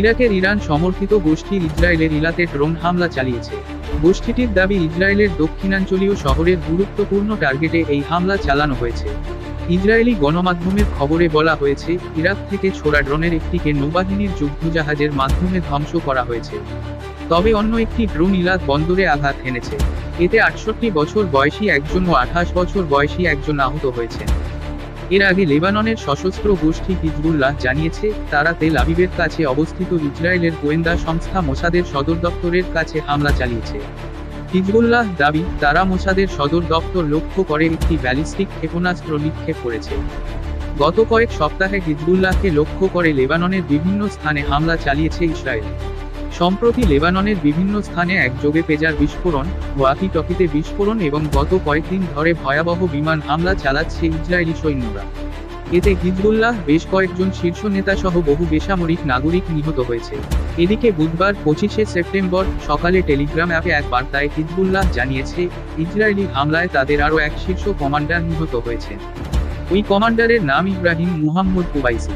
ইরাকের ইরান সমর্থিত গোষ্ঠী ইসরায়েলের ইলাতে ড্রোন হামলা চালিয়েছে। গোষ্ঠীটির দাবি, ইসরায়েলের দক্ষিণাঞ্চলীয় শহরের গুরুত্বপূর্ণ টার্গেটে এই হামলা চালানো হয়েছে। ইসরায়েলি গণমাধ্যমের খবরে বলা হয়েছে, ইরাক থেকে ছোড়া ড্রোনের একটিকে নৌবাহিনীর যুদ্ধজাহাজের মাধ্যমে ধ্বংস করা হয়েছে। তবে অন্য একটি ড্রোন ইলাদ বন্দরে আঘাত হেনেছে। এতে আটষট্টি বছর বয়সী একজন ও আঠাশ বছর বয়সী একজন আহত হয়েছেন। এর আগে লেবাননের সশস্ত্র গোষ্ঠী হিজবুল্লাহ জানিয়েছে, তারা তেল আবিবের কাছে অবস্থিত ইসরায়েলের গোয়েন্দা সংস্থা মোসাদের সদর দপ্তরের কাছে হামলা চালিয়েছে। হিজবুল্লাহ দাবি, তারা মোসাদের সদর দপ্তর লক্ষ্য করে একটি ব্যালিস্টিক ক্ষেপণাস্ত্র নিক্ষেপ করেছে। গত কয়েক সপ্তাহে হিজবুল্লাহকে লক্ষ্য করে লেবাননের বিভিন্ন স্থানে হামলা চালিয়েছে ইসরায়েল। সম্প্রতি লেবাননের বিভিন্ন স্থানে একযোগে পেজার বিস্ফোরণ ওয়াকি টকিতে বিস্ফোরণ এবং গত কয়েকদিন ধরে ভয়াবহ বিমান হামলা চালাচ্ছে ইসরায়েলি সৈন্যরা। এতে হিজবুল্লাহ বেশ কয়েকজন শীর্ষ নেতা সহ বহু বেসামরিক নাগরিক নিহত হয়েছে। এদিকে বুধবার পঁচিশে সেপ্টেম্বর সকালে টেলিগ্রাম অ্যাপে এক বার্তায় হিজবুল্লাহ জানিয়েছে, ইসরায়েলি হামলায় তাদের আরও এক শীর্ষ কমান্ডার নিহত হয়েছেন। ওই কমান্ডারের নাম ইব্রাহিম মুহাম্মদ কুবাইসি।